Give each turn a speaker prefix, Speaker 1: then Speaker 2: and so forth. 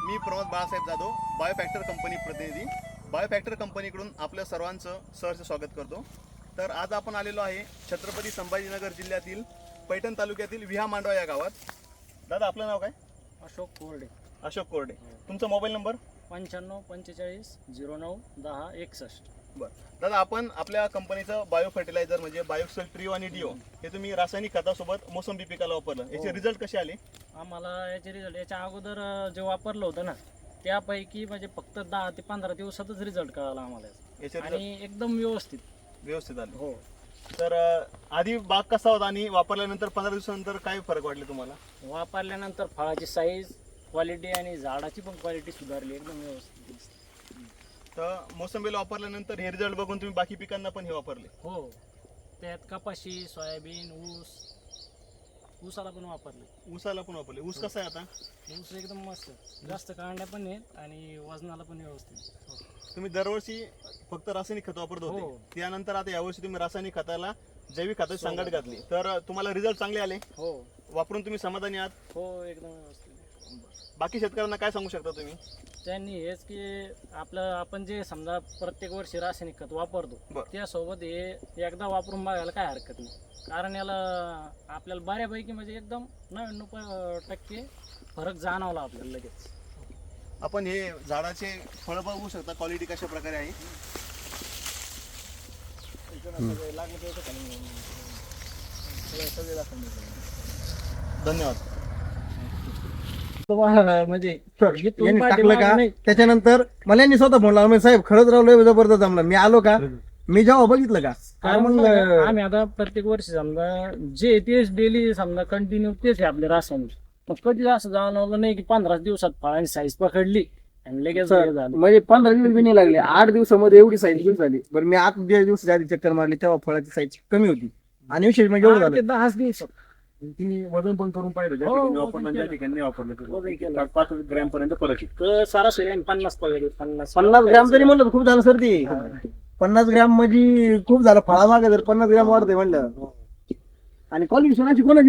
Speaker 1: मी Pramod Balasaheb Jadhav बायोफॅक्टर company प्रतिनिधी. बायोफॅक्टर कंपनीकडून आपल्या सर्वांचं सहर्ष स्वागत करतो. तर आज आपण आलेलो आहे छत्रपती संभाजीनगर जिल्ह्यातील पैठण तालुक्यातील विहा मांडवा या गावात. दादा आपलं नाव काय?
Speaker 2: अशोक कोरडे.
Speaker 1: अशोक कोरडे. तुमचा मोबाईल नंबर?
Speaker 2: पंच्याण्णव पंचेचाळीस झिरो नऊ दहा एकसष्ट.
Speaker 1: बरं. दादा आपण आपल्या कंपनीचं बायो फर्टिलायझर म्हणजे बायोक्सेल ट्रिओ आणि डिओ हे तुम्ही रासायनिक खतासोबत मोसंबी पिकाला वापरलं. याचे. रिझल्ट कसे आले?
Speaker 2: आम्हाला याचे रिझल्ट याच्या अगोदर जे वापरलं होतं ना त्यापैकी म्हणजे फक्त दहा ते पंधरा दिवसातच रिझल्ट कळाला आम्हाला. याचा.
Speaker 1: रिझल्ट
Speaker 2: आणि एकदम व्यवस्थित.
Speaker 1: व्यवस्थित आले.
Speaker 2: हो.
Speaker 1: तर अं, आधी बाग कसा होता आणि वापरल्यानंतर पंधरा दिवसानंतर काय फरक वाटले तुम्हाला?
Speaker 2: वापरल्यानंतर फळाची साईज क्वालिटी आणि झाडाची पण क्वालिटी सुधारली. एकदम व्यवस्थित. दिसते.
Speaker 1: तर मोसंबीला वापरल्यानंतर हे रिझल्ट बघून तुम्ही बाकी पिकांना पण हे वापरले.
Speaker 2: हो. त्यात कपाशी सोयाबीन ऊस ऊसाला पण वापरले.
Speaker 1: ऊसाला पण वापरले. ऊस कसा आहे आता?
Speaker 2: ऊस एकदम मस्त. जास्त कांड्या पण आहेत आणि वजनाला पण व्यवस्थित.
Speaker 1: तुम्ही दरवर्षी फक्त रासायनिक खत वापरत होते.
Speaker 2: हो.
Speaker 1: त्यानंतर आता यावर्षी तुम्ही रासायनिक खताला जैविक खताची. संगत घातली. तर तुम्हाला रिझल्ट चांगले आले.
Speaker 2: हो.
Speaker 1: वापरून तुम्ही समाधानी आहात?
Speaker 2: हो एकदम व्यवस्थित.
Speaker 1: बाकी शेतकऱ्यांना काय सांगू शकता तुम्ही?
Speaker 2: त्यांनी हेच की आपलं आपण जे समजा प्रत्येक वर्षी रासायनिक खत वापरतो
Speaker 1: बरं.
Speaker 2: त्यासोबत हे एकदा वापरून बघायला काय हरकत नाही. कारण याला आपल्याला बऱ्यापैकी म्हणजे एकदम नव्याण्णव प- टक्के फरक जाणवला आपल्याला लगेच.
Speaker 1: आपण हे झाडाचे फळं बघू शकता क्वालिटी कशा प्रकारे आहे. धन्यवाद.
Speaker 2: म्हणजे
Speaker 3: यांनी टाकलं का? त्याच्यानंतर मला यांनी स्वतः फोन लावला. म्हणजे साहेब खरंच रावलं जबरदस्त जमला. मी आलो का? मी जेव्हा बघितलं का? काय म्हणलं?
Speaker 2: आम्ही आता प्रत्येक वर्षी समजा जे तेच डेली समजा कंटिन्यू तेच आहे आपले रासायनिक मग कधी असं जाणवलं नाही की पंधरा दिवसात फळांची साईज पकडली आणि लगेच हे झालं.
Speaker 3: म्हणजे पंधरा दिवस बी नाही लागले. आठ दिवसामध्ये एवढी साईज बी झाली. बरं मी आठ दीड दिवसाच्या आधी चक्कर मारली तेव्हा फळाची साईज कमी होती. आणि विशेष म्हणजे एवढं
Speaker 2: आठ ते दहाच दिवसात.
Speaker 4: तुम्ही वजन पण करून पाहिलं. ज्या
Speaker 2: हो,
Speaker 4: ठिकाणी
Speaker 2: वजन
Speaker 4: वापरलं ज्या
Speaker 2: केलं.
Speaker 4: ठिकाणी नाही वापरलं
Speaker 2: वजन
Speaker 4: ते.
Speaker 2: केलं.
Speaker 4: पाच ग्रॅम पर्यंत फरक आहे
Speaker 2: तर सरासरी आम्ही पन्नास पन्नास.
Speaker 3: पन्नास ग्रॅम जरी म्हणलं तर खूप झालं सर ते. पन्नास ग्रॅम म्हणजे खूप झालं. फळामागे जर पन्नास ग्रॅम वाढते म्हणलं. आणि क्वालिफिकेशन अशी कोणाची